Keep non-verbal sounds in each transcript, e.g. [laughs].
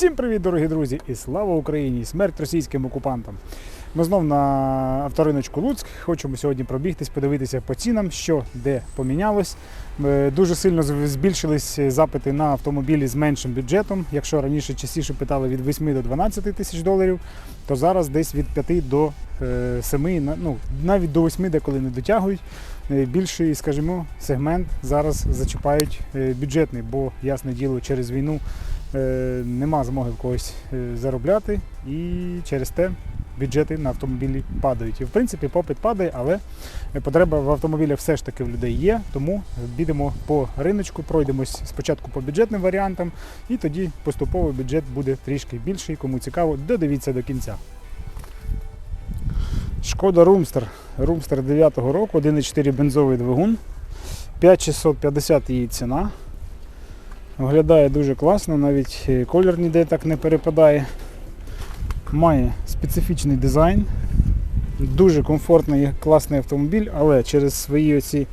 Всім привіт, дорогі друзі! І слава Україні! І смерть російським окупантам! Ми знов на авториночку Луцьк. Хочемо сьогодні пробігтись, подивитися по цінам, що де помінялось. Е, Дуже сильно збільшились запити на автомобілі з меншим бюджетом. Якщо раніше частіше питали від 8 до 12 тисяч доларів, то зараз десь від 5 до е, 7, ну, навіть до 8 деколи не дотягують. Е, Більший, скажімо, сегмент зараз зачіпають е, бюджетний, бо ясне діло через війну е, нема змоги в когось е, заробляти, і через те бюджети на автомобілі падають. І в принципі попит падає, але потреба в автомобілях все ж таки в людей є. Тому підемо по риночку, пройдемось спочатку по бюджетним варіантам, і тоді поступово бюджет буде трішки більший. Кому цікаво, додивіться до кінця. Шкода Румстер. Румстер 9-го року, 1,4 бензовий двигун. 5650 її ціна. Виглядає дуже класно, навіть е, колір ніде так не перепадає. Має специфічний дизайн. Дуже комфортний, і класний автомобіль, але через свої оці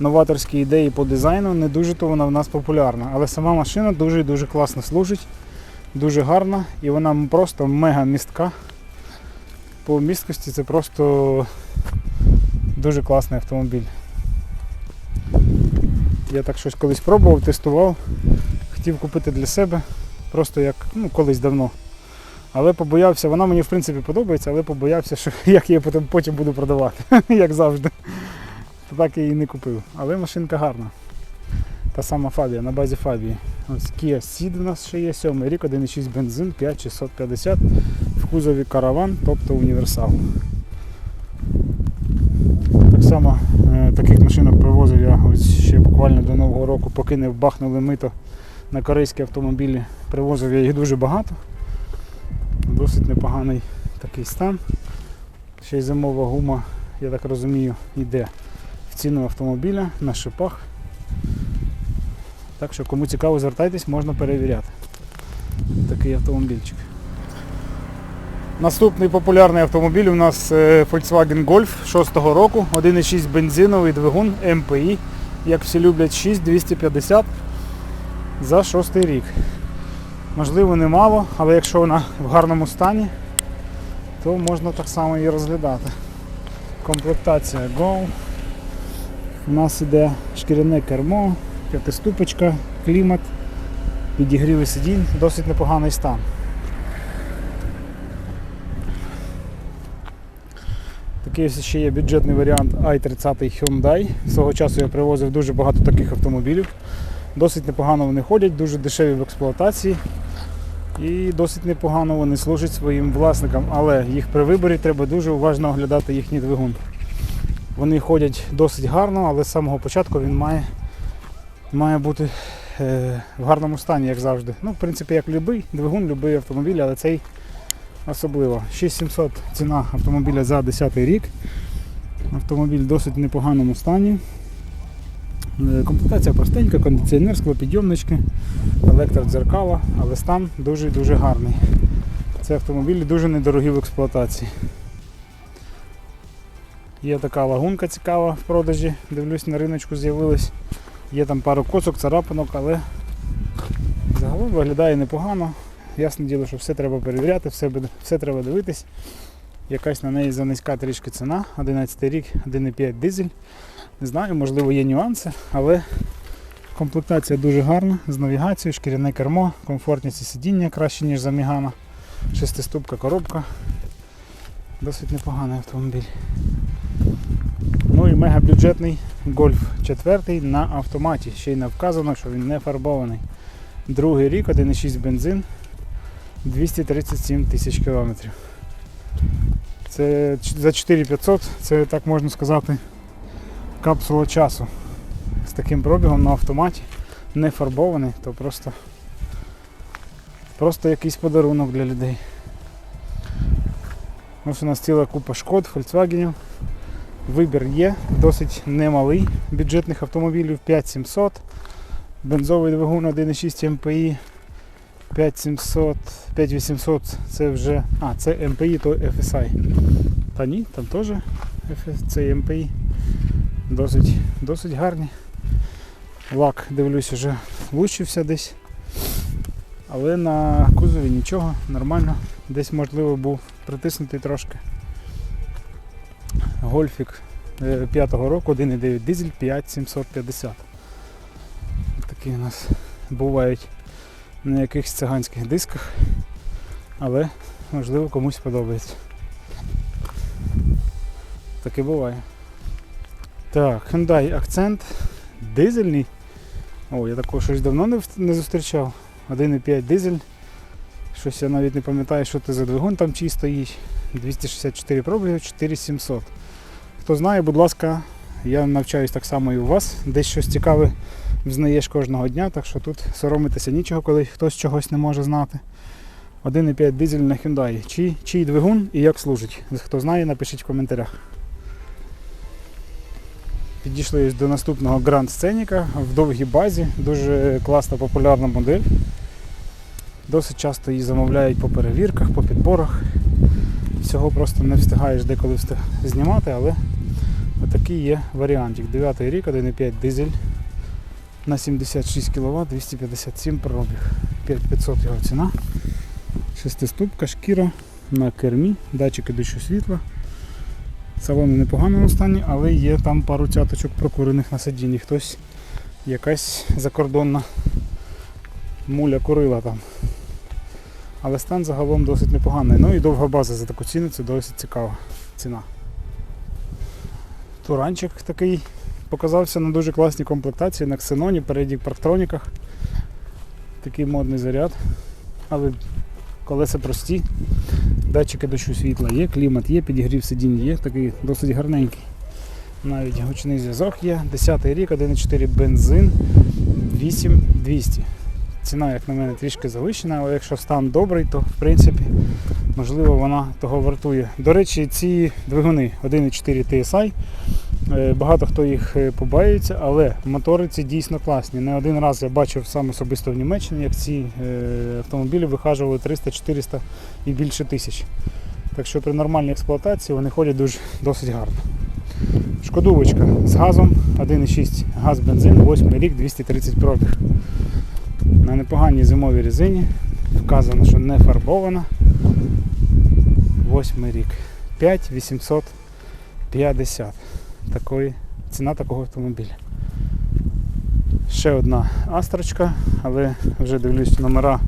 новаторські ідеї по дизайну не дуже то вона в нас популярна. Але сама машина дуже і дуже класно служить, дуже гарна і вона просто мега містка. По місткості це просто дуже класний автомобіль. Я так щось колись пробував, тестував, хотів купити для себе, просто як ну, колись давно. Але побоявся, вона мені в принципі подобається, але побоявся, що [laughs] як я її потім, буду продавати, [laughs] як завжди. То так я її не купив. Але машинка гарна. Та сама Фабія, на базі Фабії. Ось Kia Ceed у нас ще є, 7 рік, 1,6 бензин, 5650 в кузові караван, тобто універсал. Так само таких машинок привозив я ось ще буквально до Нового року, поки не вбахнули мито на корейські автомобілі. Привозив я їх дуже багато. Досить непоганий такий стан. Ще й зимова гума, я так розумію, йде в ціну автомобіля на шипах. Так що кому цікаво, звертайтесь, можна перевіряти. Такий автомобільчик. Наступний популярний автомобіль у нас е, Volkswagen Golf 6-го року, 1,6 бензиновий двигун MPI, як всі люблять, 6250 за 6 рік. Можливо, немало, але якщо вона в гарному стані, то можна так само її розглядати. Комплектація Go. У нас іде шкіряне кермо, п'ятиступочка, клімат, підігріви сидінь, досить непоганий стан. Такий ще є бюджетний варіант i30 Hyundai. Свого часу я привозив дуже багато таких автомобілів. Досить непогано вони ходять, дуже дешеві в експлуатації. І досить непогано вони служать своїм власникам, але їх при виборі треба дуже уважно оглядати їхній двигун. Вони ходять досить гарно, але з самого початку він має, має бути е, в гарному стані, як завжди. Ну, в принципі, як будь-який двигун, будь-який автомобіль, але цей особливо. 6700 ціна автомобіля за 10 рік. Автомобіль в досить непоганому стані. Е, Комплектація простенька, кондиціонер, склопідйомнички, електродзеркала, але стан дуже-дуже гарний. Це автомобілі дуже недорогі в експлуатації. Є така лагунка цікава в продажі, дивлюсь на риночку з'явилась. Є там пару коцок, царапинок, але загалом виглядає непогано. Ясне діло, що все треба перевіряти, все, все треба дивитись. Якась на неї занизька трішки ціна, 11 рік, 1,5 дизель. Не знаю, можливо є нюанси, але комплектація дуже гарна, з навігацією, шкіряне кермо, комфортність і сидіння краще, ніж за Мігана. Шестиступка коробка. Досить непоганий автомобіль. Ну і мегабюджетний Golf 4 на автоматі. Ще й не вказано, що він не фарбований. Другий рік, 1,6 бензин, 237 тисяч кілометрів. Це за 4500, це так можна сказати, капсула часу. З таким пробігом на автоматі, не фарбований, то просто, просто якийсь подарунок для людей. Ось у нас ціла купа шкод, Volkswagen. Вибір є, досить немалий бюджетних автомобілів 5700. Бензовий двигун 1,6 MPI 5700, 5800 це вже. А, це MPI, то FSI. Та ні, там теж це MPI. Досить, досить гарні. Лак, дивлюсь, вже влучився десь. Але на кузові нічого, нормально. Десь можливо був притиснутий трошки. Гольфік 5-го року, 1,9 дизель 5750. Такі у нас бувають на якихось циганських дисках, але можливо комусь подобається. Таке буває. Так, Hyundai Accent дизельний. О, я такого щось давно не, не зустрічав. 1,5 дизель. Щось я навіть не пам'ятаю, що це за двигун там чий стоїть. 264 пробігів, 4700. Хто знає, будь ласка, я навчаюсь так само і у вас. Десь щось цікаве взнаєш кожного дня, так що тут соромитися нічого, коли хтось чогось не може знати. 1,5 дизель на Hyundai. Чий, чий двигун і як служить? Хто знає, напишіть в коментарях. Підійшли до наступного Grand Scenic в довгій базі. Дуже класна популярна модель. Досить часто її замовляють по перевірках, по підборах. Всього просто не встигаєш деколи знімати, але отакий є варіантик. 9 рік, 1,5 дизель на 76 кВт, 257 пробіг. 5500 його ціна. Шестиступка, шкіра на кермі, датчики дощу світла. Салон в непоганому стані, але є там пару цяточок прокурених на сидінні. Хтось якась закордонна муля курила там. Але стан загалом досить непоганий. Ну і довга база за таку ціну, це досить цікава ціна. Туранчик такий показався на дуже класній комплектації на ксеноні, передніх парктроніках. Такий модний заряд. Але колеса прості. Датчики дощу світла є, клімат є, підігрів сидінь є, такий досить гарненький. Навіть гучний зв'язок є. 10 рік, 1,4 бензин, 8200. Ціна, як на мене, трішки завищена, але якщо стан добрий, то в принципі можливо вона того вартує. До речі, ці двигуни 1,4 TSI. Е, Багато хто їх е, побаюється, але мотори ці дійсно класні. Не один раз я бачив сам особисто в Німеччині, як ці е, автомобілі вихажували 300-400 і більше тисяч. Так що при нормальній експлуатації вони ходять дуже досить гарно. Шкодувочка з газом 1,6 газ бензин, 8 рік, 230 пробіг. На непоганій зимовій резині. Вказано, що не фарбована. 8 рік. 5850. Такої, ціна такого автомобіля. Ще одна астрочка, але вже дивлюсь номера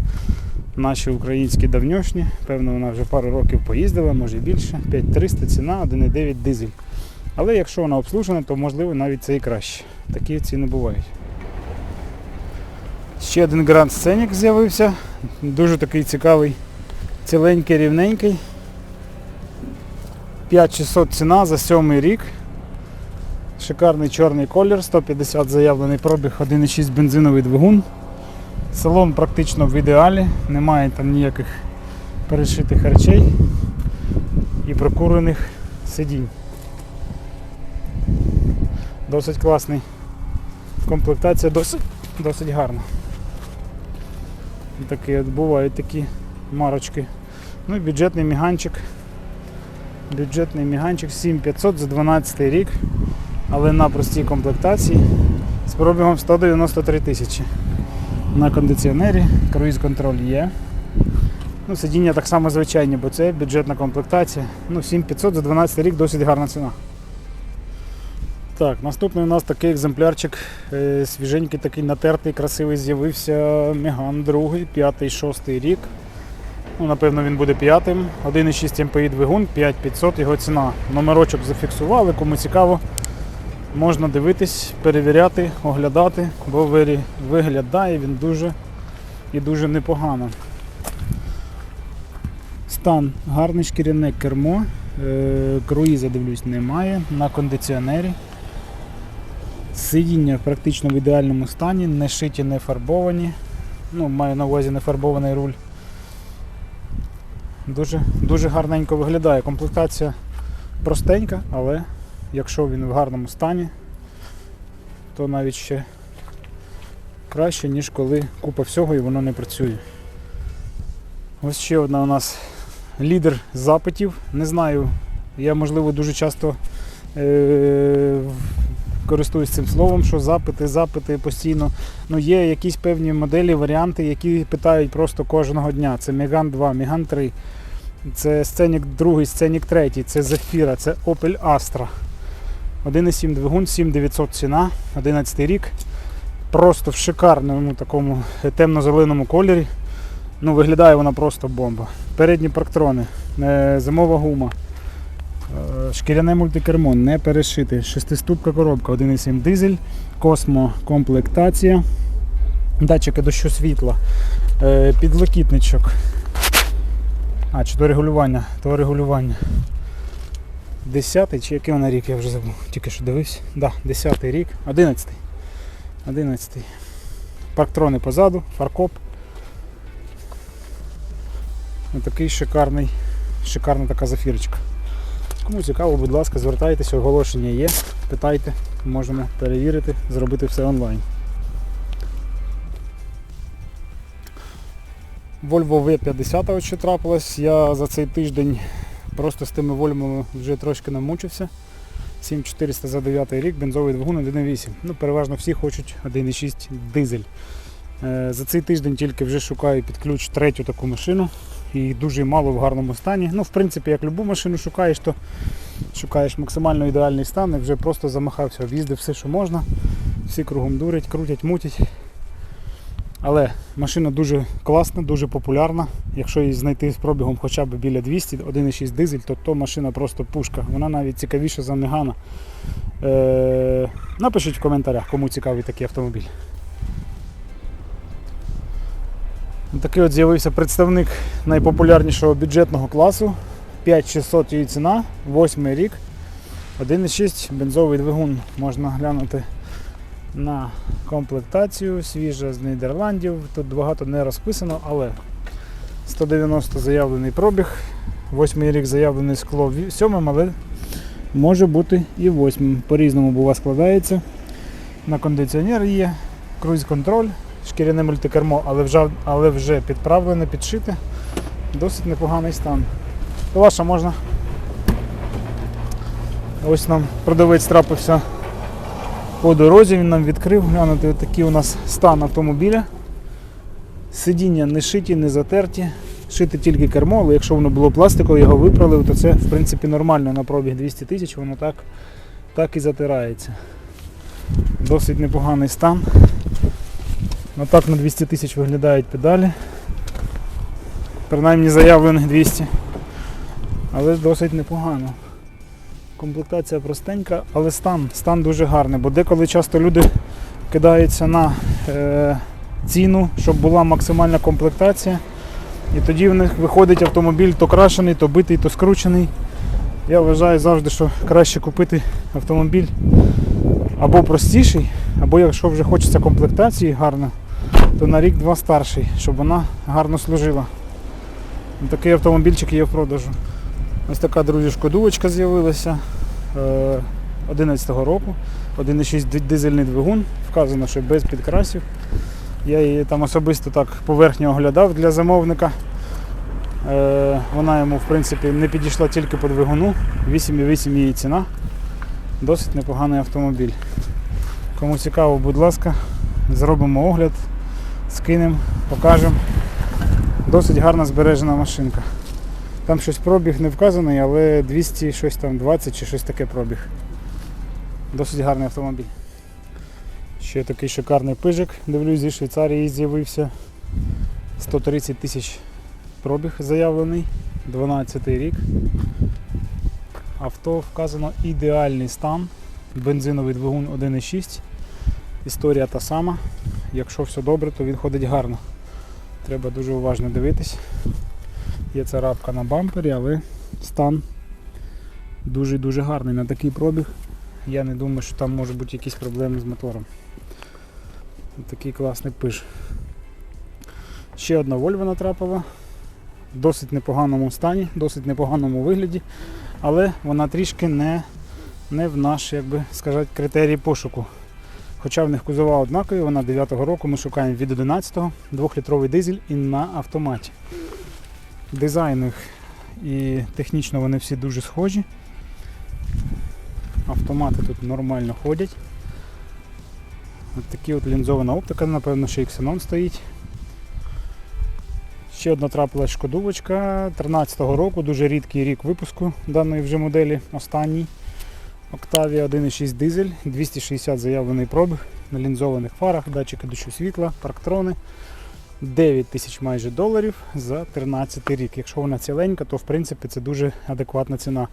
наші українські давньошні. Певно, вона вже пару років поїздила, може і більше. 5300 ціна, 1,9 дизель. Але якщо вона обслужена, то можливо навіть це і краще. Такі ціни бувають. Ще один Grand Scenic з'явився. Дуже такий цікавий, ціленький, рівненький. 5600 ціна за сьомий рік. Шикарний чорний колір, 150 заявлений пробіг, 1,6 бензиновий двигун. Салон практично в ідеалі, немає там ніяких перешитих речей і прокурених сидінь. Досить класний. Комплектація досить, досить гарна. Такі от бувають такі марочки. Ну і бюджетний міганчик. Бюджетний міганчик 7500 за 12 рік, але на простій комплектації з пробігом 193 тисячі. На кондиціонері, круїз контроль є. Ну, сидіння так само звичайні, бо це бюджетна комплектація. Ну, 7500 за 12 рік досить гарна ціна. Так, наступний у нас такий екземплярчик, е, свіженький, такий натертий, красивий з'явився Меган 2, 5-6 рік. Ну, напевно, він буде п'ятим. 1,6 МПІ двигун, 5500 його ціна. Номерочок зафіксували, кому цікаво, можна дивитись, перевіряти, оглядати, бо виглядає він дуже і дуже непогано. Стан гарний шкіряне кермо, е, круїза, дивлюсь, немає, на кондиціонері. Сидіння практично в ідеальному стані, не шиті, не фарбовані. Ну, маю на увазі не фарбований руль. Дуже, дуже гарненько виглядає. Комплектація простенька, але якщо він в гарному стані, то навіть ще краще, ніж коли купа всього і воно не працює. Ось ще одна у нас лідер запитів. Не знаю, я можливо дуже часто е- користуюсь цим словом, що запити, запити постійно. Ну, є якісь певні моделі, варіанти, які питають просто кожного дня. Це Megane 2, Megane 3, це Scenic 2, Scenic 3, це Zafira, це Opel Astra. 1,7 двигун, 7900 ціна, 11 рік. Просто в шикарному такому темно-зеленому кольорі. Ну, виглядає вона просто бомба. Передні парктрони, е, зимова гума, е, шкіряне мультикермо, не перешити, шестиступка коробка, 1,7 дизель, космо комплектація, датчики дощу світла, е, підлокітничок. А, чи то регулювання, то регулювання. Десятий чи який вона рік, я вже забув, тільки що дивився. Да, десятий рік, одинадцятий. Одинадцятий. Парктрони позаду, фаркоп. Ось такий шикарний, шикарна така зафірочка. Кому цікаво, будь ласка, звертайтеся, оголошення є, питайте, можемо перевірити, зробити все онлайн. Volvo V50 от що трапилось. Я за цей тиждень просто з тими вольвами вже трошки намучився. 7400 за 9 рік, бензовий двигун 1.8. Ну, переважно всі хочуть 1.6 дизель. Е, За цей тиждень тільки вже шукаю під ключ третю таку машину. І дуже мало в гарному стані. Ну, в принципі, як любу машину шукаєш, то шукаєш максимально ідеальний стан і вже просто замахався, об'їздив все, що можна. Всі кругом дурять, крутять, мутять. Але машина дуже класна, дуже популярна. Якщо її знайти з пробігом хоча б біля 200, 1,6 дизель, то то машина просто пушка. Вона навіть цікавіша за Мегана. Е, напишіть в коментарях, кому цікавий такий автомобіль. Такий от з'явився представник найпопулярнішого бюджетного класу. 5600 її ціна, 8 рік, 1,6 бензовий двигун. Можна глянути на комплектацію, свіжа з Нідерландів. Тут багато не розписано, але 190 заявлений пробіг, 8 рік заявлений скло 7, але може бути і 8. По-різному бува складається. На кондиціонер є, круїз-контроль, шкіряне мультикермо, але вже, але вже підправлене, підшите. Досить непоганий стан. Ваша можна. Ось нам продавець трапився по дорозі, він нам відкрив. Глянути, отакий у нас стан автомобіля. Сидіння не шиті, не затерті. Шити тільки кермо, але якщо воно було пластикове, його виправили, то це в принципі нормально на пробіг 200 тисяч, воно так, так і затирається. Досить непоганий стан. Отак на 200 тисяч виглядають педалі. Принаймні заявлених 200. Але досить непогано. Комплектація простенька, але стан, стан дуже гарний, бо деколи часто люди кидаються на е, ціну, щоб була максимальна комплектація. І тоді в них виходить автомобіль то крашений, то битий, то скручений. Я вважаю завжди, що краще купити автомобіль або простіший, або якщо вже хочеться комплектації гарно, то на рік-два старший, щоб вона гарно служила. Такий автомобільчик є в продажу. Ось така, друзі, шкодувочка з'явилася е, 11-го року. 1,6 дизельний двигун. Вказано, що без підкрасів. Я її там особисто так поверхньо оглядав для замовника. Е, Вона йому в принципі не підійшла тільки по двигуну. 8,8 її ціна. Досить непоганий автомобіль. Кому цікаво, будь ласка, зробимо огляд, скинемо, покажемо. Досить гарна збережена машинка. Там щось пробіг не вказаний, але 200 щось там 20 чи щось таке пробіг. Досить гарний автомобіль. Ще такий шикарний пижик, дивлюсь, зі Швейцарії з'явився. 130 тисяч пробіг заявлений, 12 рік. Авто вказано ідеальний стан. Бензиновий двигун 1,6. Історія та сама. Якщо все добре, то він ходить гарно. Треба дуже уважно дивитись. Є царапка на бампері, але стан дуже-дуже гарний на такий пробіг. Я не думаю, що там можуть бути якісь проблеми з мотором. Такий класний пиш. Ще одна Volvo натрапила. В досить непоганому стані, досить непоганому вигляді, але вона трішки не, не в наш, як би сказати, критерій пошуку. Хоча в них кузова однакові, вона 9-го року, ми шукаємо від 11-го, 2-літровий дизель і на автоматі. Дизайн і технічно вони всі дуже схожі. Автомати тут нормально ходять. От такі от лінзована оптика, напевно, ще й ксенон стоїть. Ще одна трапилась шкодувочка 13-го року, дуже рідкий рік випуску даної вже моделі, останній. Octavia 1.6 дизель, 260 заявлений пробіг на лінзованих фарах, датчики дощу світла, парктрони. 9 тисяч майже доларів за 13 рік. Якщо вона ціленька, то в принципі це дуже адекватна ціна.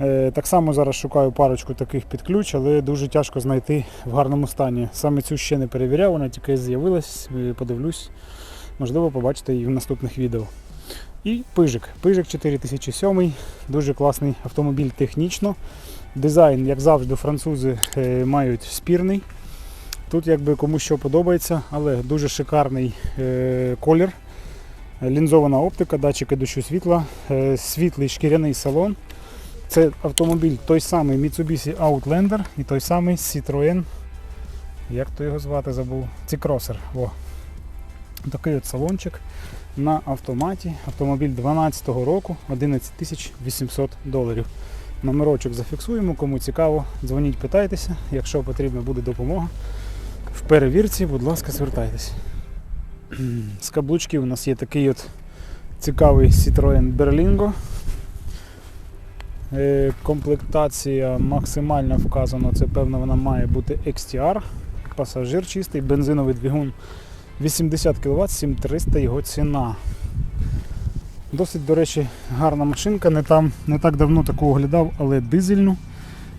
Е, так само зараз шукаю парочку таких під ключ, але дуже тяжко знайти в гарному стані. Саме цю ще не перевіряв, вона тільки з'явилась, е, подивлюсь. Можливо, побачите її в наступних відео. І пижик. Пижик 4007, дуже класний автомобіль технічно. Дизайн, як завжди, французи е, мають спірний. Тут якби кому що подобається, але дуже шикарний е, колір. Лінзована оптика, датчики дощу світла, е, світлий шкіряний салон. Це автомобіль той самий Mitsubishi Outlander і той самий Citroën. Як то його звати забув? Цікросер. Во. Такий от салончик на автоматі. Автомобіль 12 року, 11 800 доларів. Номерочок зафіксуємо, кому цікаво, дзвоніть, питайтеся. Якщо потрібна буде допомога в перевірці, будь ласка, звертайтеся. [clears throat] З каблучків у нас є такий от цікавий Citroën Berlingo. Е, Комплектація максимально вказано, це певно вона має бути XTR. Пасажир чистий, бензиновий двигун 80 кВт, 7300 його ціна. Досить, до речі, гарна машинка, не, там, не так давно таку оглядав, але дизельну.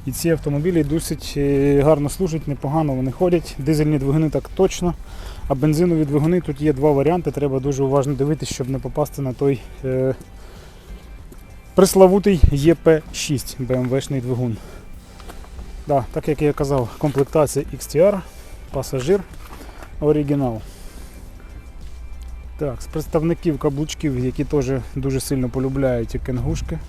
І ці автомобілі досить е, гарно служать, непогано вони ходять. Дизельні двигуни так точно. А бензинові двигуни тут є два варіанти. Треба дуже уважно дивитися, щоб не попасти на той е, преславутий ЄП6 BMW-шний двигун. Да, так як я казав, комплектація XTR, пасажир, оригінал. Так, з представників каблучків, які теж дуже сильно полюбляють кенгушки.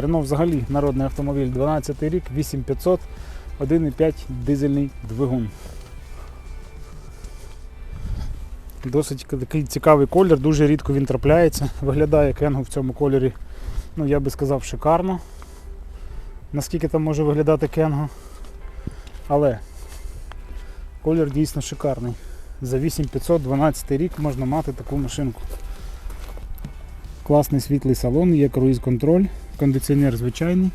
Рено взагалі народний автомобіль 12 рік, 8500, 1,5 дизельний двигун. Досить такий цікавий колір, дуже рідко він трапляється. Виглядає кенгу в цьому кольорі, ну я би сказав, шикарно. Наскільки там може виглядати кенго. Але колір дійсно шикарний. За 8500 12 рік можна мати таку машинку. Класний світлий салон, є круїз-контроль, кондиціонер звичайний.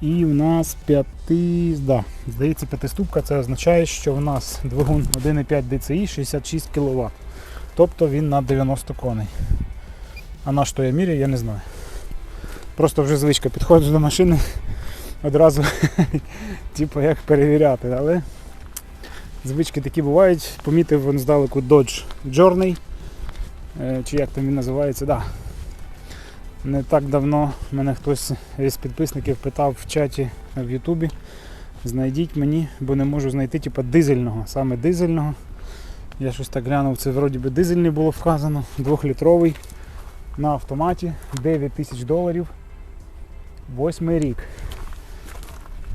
І в нас п'яти, да, здається, п'ятиступка, це означає, що в нас двигун 1,5 DCI 66 кВт. Тобто він на 90 коней. А на що я міряю, я не знаю. Просто вже звичка, підходжу до машини одразу, [laughs] типу, як перевіряти. Але звички такі бувають. Помітив вон здалеку Dodge Journey. Е, Чи як там він називається, да. Не так давно мене хтось із підписників питав в чаті в Ютубі. Знайдіть мені, бо не можу знайти типу, дизельного, саме дизельного. Я щось так глянув, це вроді би дизельний було вказано, двохлітровий на автоматі, 9 тисяч доларів. Восьмий рік.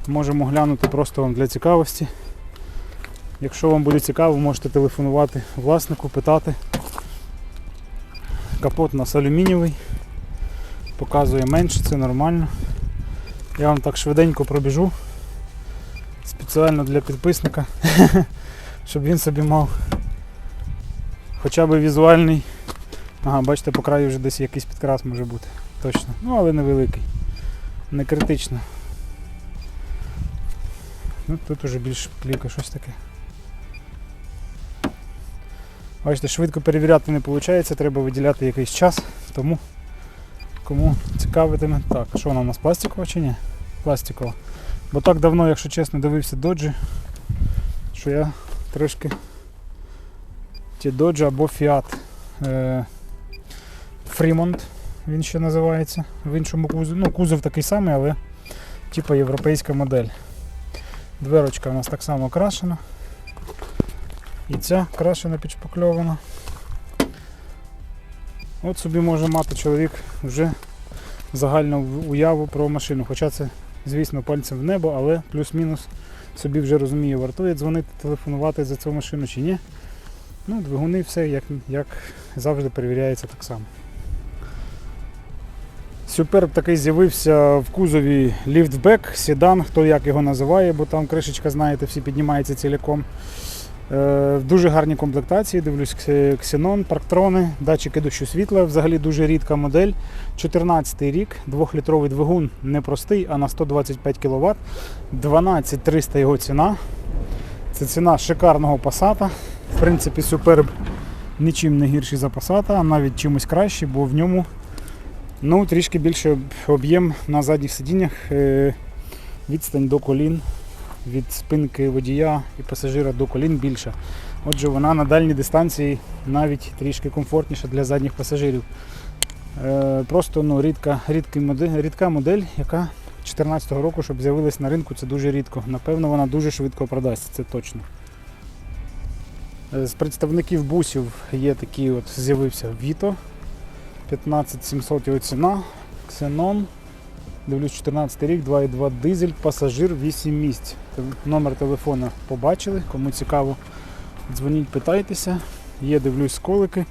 Можемо глянути просто вам для цікавості. Якщо вам буде цікаво, можете телефонувати власнику, питати. Капот у нас алюмінієвий, показує менше, це нормально. Я вам так швиденько пробіжу спеціально для підписника, [laughs] щоб він собі мав хоча б візуальний. Ага, бачите, по краю вже десь якийсь підкрас може бути. Точно. Ну, але невеликий. Не критично. Ну, тут уже більш плівка щось таке. Бачите, швидко перевіряти не виходить, треба виділяти якийсь час, тому кому цікавитиме. Так, що вона у нас пластикова чи ні? Пластикова. Бо так давно, якщо чесно, дивився доджі, що я трошки ті доджі або Fiat е, Fremont, він ще називається. В іншому кузові. Ну, кузов такий самий, але типу європейська модель. Дверочка у нас так само крашена. І ця крашена підшпакльована. От собі може мати чоловік вже загальну уяву про машину. Хоча це, звісно, пальцем в небо, але плюс-мінус собі вже розуміє, вартує дзвонити, телефонувати за цю машину чи ні. Ну, двигуни все як, як завжди перевіряється так само. Суперб такий з'явився в кузові ліфтбек, седан, хто як його називає, бо там кришечка, знаєте, всі піднімається ціляком. Е, дуже гарній комплектації, дивлюсь, ксенон, парктрони, датчики дощу світла. Взагалі дуже рідка модель. 14 рік, 2-літровий двигун непростий, а на 125 кВт. 12300 його ціна. Це ціна шикарного Passat. В принципі, Superb нічим не гірший за Passat, а навіть чимось кращий, бо в ньому ну, трішки більше об'єм на задніх сидіннях, е, відстань до колін від спинки водія і пасажира до колін більша. Отже, вона на дальній дистанції навіть трішки комфортніша для задніх пасажирів. Е, Просто ну, рідка, модель, рідка модель, яка 2014 року, щоб з'явилась на ринку, це дуже рідко. Напевно, вона дуже швидко продасться, це точно. Е, З представників бусів є такий от з'явився Vito. 15700 його ціна. Xenon. Дивлюсь 14 рік, 2,2 дизель, пасажир 8 місць. Номер телефона побачили, кому цікаво, дзвоніть, питайтеся. Є, дивлюсь, сколики,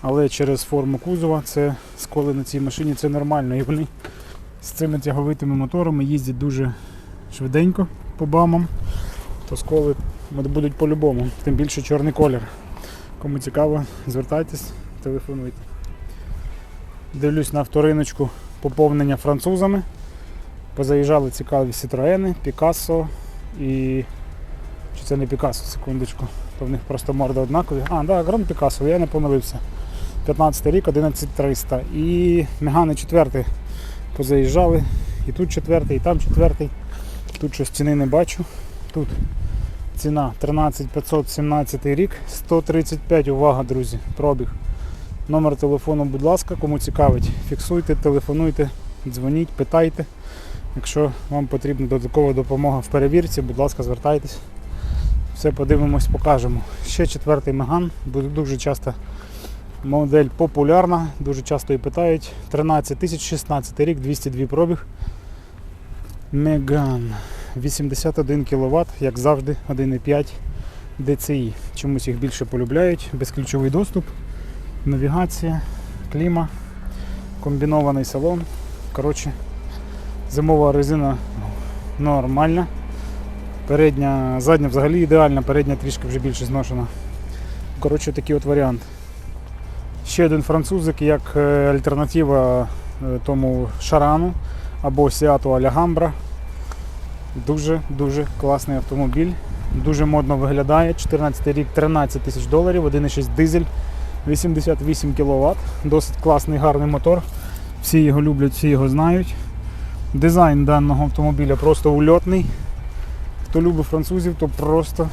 але через форму кузова це сколи на цій машині це нормально. І вони з цими тяговитими моторами їздять дуже швиденько по бамам. То сколи будуть по-любому, тим більше чорний колір. Кому цікаво, звертайтесь, телефонуйте. Дивлюсь на авториночку поповнення французами. Позаїжджали цікаві Citroени, Picasso і. Чи це не Picasso, секундочку. То в них просто морда однакові. А, да, Grand Picasso, я не помилився. 15 рік, 11300. І Мегани 4 позаїжджали. І тут четвертий, і там четвертий. Тут щось ціни не бачу. Тут ціна 13517 рік, 135, увага, друзі, пробіг. Номер телефону, будь ласка, кому цікавить, фіксуйте, телефонуйте, дзвоніть, питайте. Якщо вам потрібна додаткова допомога в перевірці, будь ласка, звертайтесь. Все подивимось, покажемо. Ще четвертий Меган, буде дуже часто модель популярна, дуже часто і питають. 13 тисяч 16 рік, 202 пробіг. Меган. 81 кВт, як завжди, 1,5 DCI. Чомусь їх більше полюбляють. Безключовий доступ, навігація, кліма, комбінований салон. Коротше, зимова резина нормальна. Передня, задня взагалі ідеальна, передня трішки вже більше зношена. Коротше, такий от варіант. Ще один французик як е, альтернатива е, тому шарану або Seat Alhambra. Дуже-дуже класний автомобіль. Дуже модно виглядає. 14 рік 13 тисяч доларів, 1,6 дизель, 88 кВт. Досить класний гарний мотор. Всі його люблять, всі його знають. Дизайн даного автомобіля просто ульотний. Хто любить французів, то просто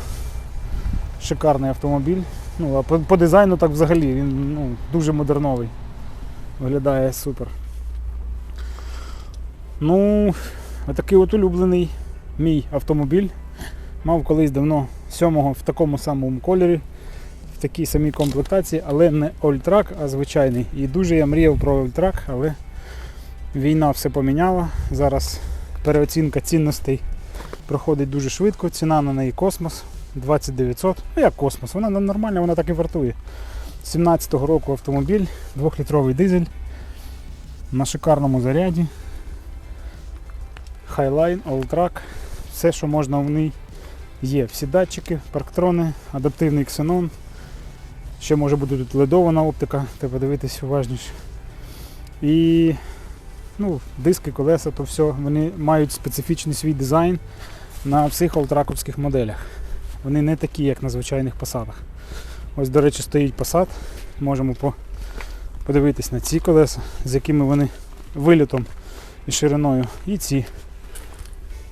шикарний автомобіль. Ну, а по, по дизайну так взагалі він ну, дуже модерновий. Виглядає супер. Ну, отакий от улюблений мій автомобіль. Мав колись давно сьомого в такому самому кольорі, в такій самій комплектації, але не Ольтрак, а звичайний. І дуже я мріяв про Ольтрак, але війна все поміняла. Зараз переоцінка цінностей проходить дуже швидко. Ціна на неї космос 2900. Ну як космос, вона нормальна, вона так і вартує. 17-го року автомобіль, 2-літровий дизель на шикарному заряді. Highline, Alltrack, все, що можна в ній є. Всі датчики, парктрони, адаптивний ксенон. Ще може бути тут ледована оптика, треба подивитись уважніше. І ну, диски, колеса, то все, вони мають специфічний свій дизайн на всіх олтраковських моделях. Вони не такі, як на звичайних посадах. Ось, до речі, стоїть посад. Можемо по- подивитись на ці колеса, з якими вони вилітом і шириною, і ці.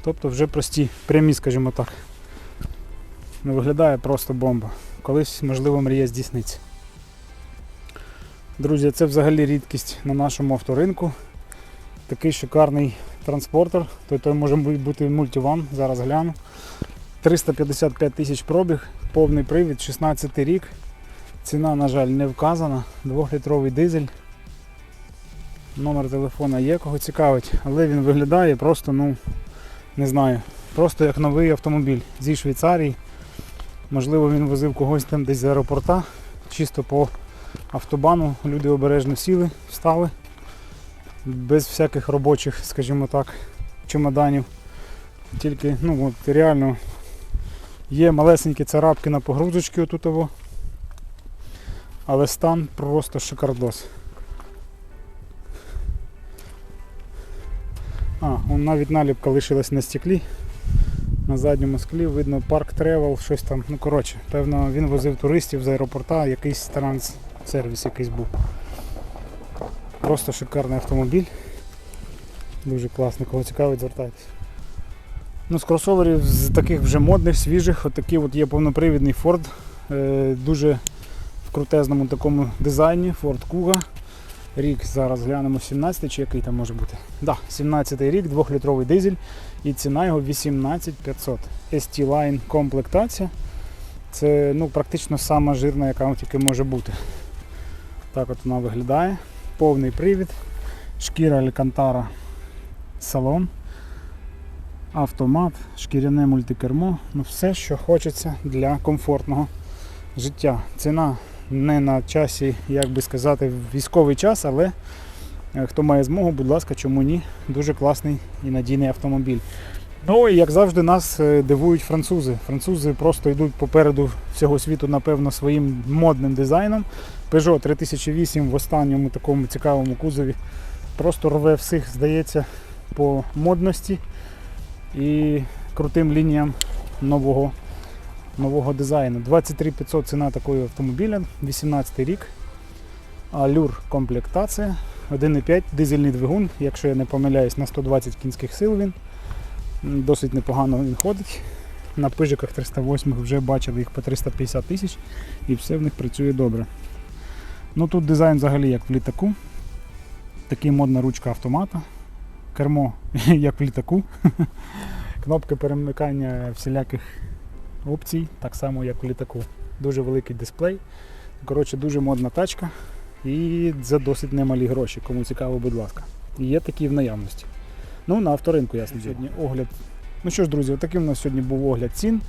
Тобто вже прості, прямі, скажімо так. Ну, Виглядає просто бомба. Колись, можливо, мрія здійсниться. Друзі, це взагалі рідкість на нашому авторинку. Такий шикарний транспортер. Той, той може бути мультиван, зараз гляну. 355 тисяч пробіг, повний привід, 16 рік. Ціна, на жаль, не вказана. 2-літровий дизель. Номер телефона є, кого цікавить, але він виглядає просто, ну, не знаю, просто як новий автомобіль зі Швейцарії. Можливо, він возив когось там десь з аеропорта, чисто по автобану. Люди обережно сіли, встали, без всяких робочих, скажімо так, чемоданів. Тільки ну, от, реально Є малесенькі царапки на погрузочці отут. Ово. Але стан просто шикардос. А, он навіть наліпка лишилась на стеклі. На задньому склі видно парк тревел, щось там. Ну коротше, певно, він возив туристів з аеропорта, якийсь транс-сервіс якийсь був. Просто шикарний автомобіль. Дуже класний, кого цікавить, звертайтесь. Ну, з кросоверів з таких вже модних, свіжих, отакий от є повнопривідний Ford. Е, дуже в крутезному такому дизайні Ford Kuga. Рік зараз глянемо 17 чи який там може бути. Да, 17 рік, 2-літровий дизель і ціна його 18500. ST-Line комплектація. Це ну, практично сама жирна, яка тільки може бути. Так от вона виглядає. Повний привід, шкіра Алькантара салон, автомат, шкіряне мультикермо, ну все, що хочеться для комфортного життя. Ціна не на часі, як би сказати, військовий час, але е, хто має змогу, будь ласка, чому ні? Дуже класний і надійний автомобіль. Ну і як завжди, нас е, дивують французи. Французи просто йдуть попереду всього світу, напевно, своїм модним дизайном. Peugeot 3008 в останньому такому цікавому кузові просто рве всіх, здається, по модності і крутим лініям нового, нового дизайну. 23 500 ціна такого автомобіля, 18 рік. Алюр комплектація, 1,5 дизельний двигун, якщо я не помиляюсь, на 120 кінських сил він. Досить непогано він ходить. На пижиках 308 вже бачили їх по 350 тисяч і все в них працює добре. Ну Тут дизайн взагалі як в літаку. Такий модна ручка автомата. Кермо [laughs] як в літаку. [laughs] Кнопки перемикання всіляких опцій, так само як в літаку. Дуже великий дисплей. Коротше, дуже модна тачка і за досить немалі гроші. Кому цікаво, будь ласка. І Є такі в наявності. Ну, на авторинку, ясно. Сьогодні огляд. Ну що ж, друзі, такий у нас сьогодні був огляд цін.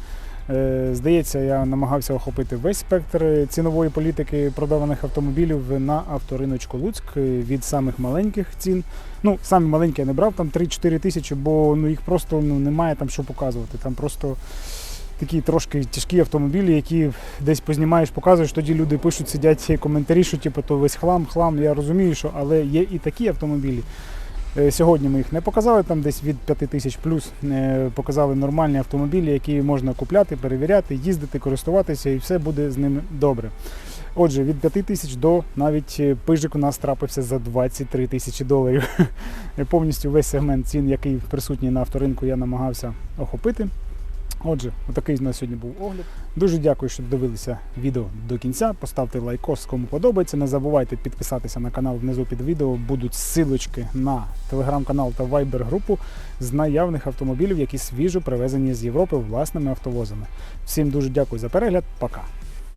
Е, Здається, я намагався охопити весь спектр цінової політики продаваних автомобілів на авториночку Луцьк е, від самих маленьких цін. Ну, самі маленькі я не брав, там 3-4 тисячі, бо ну, їх просто ну, немає там що показувати. Там просто такі трошки тяжкі автомобілі, які десь познімаєш, показуєш, тоді люди пишуть, сидять коментарі, що типу, то весь хлам, хлам. Я розумію, що але є і такі автомобілі. Е, Сьогодні ми їх не показали, там десь від 5 тисяч плюс е, показали нормальні автомобілі, які можна купляти, перевіряти, їздити, користуватися і все буде з ними добре. Отже, від 5 тисяч до навіть е, пижик у нас трапився за 23 тисячі доларів. [laughs] Повністю весь сегмент цін, який присутній на авторинку, я намагався охопити. Отже, отакий у нас сьогодні був огляд. Дуже дякую, що дивилися відео до кінця. Поставте лайкос, кому подобається. Не забувайте підписатися на канал внизу під відео. Будуть ссылочки на телеграм-канал та вайбер-групу з наявних автомобілів, які свіжо привезені з Європи власними автовозами. Всім дуже дякую за перегляд. Пока.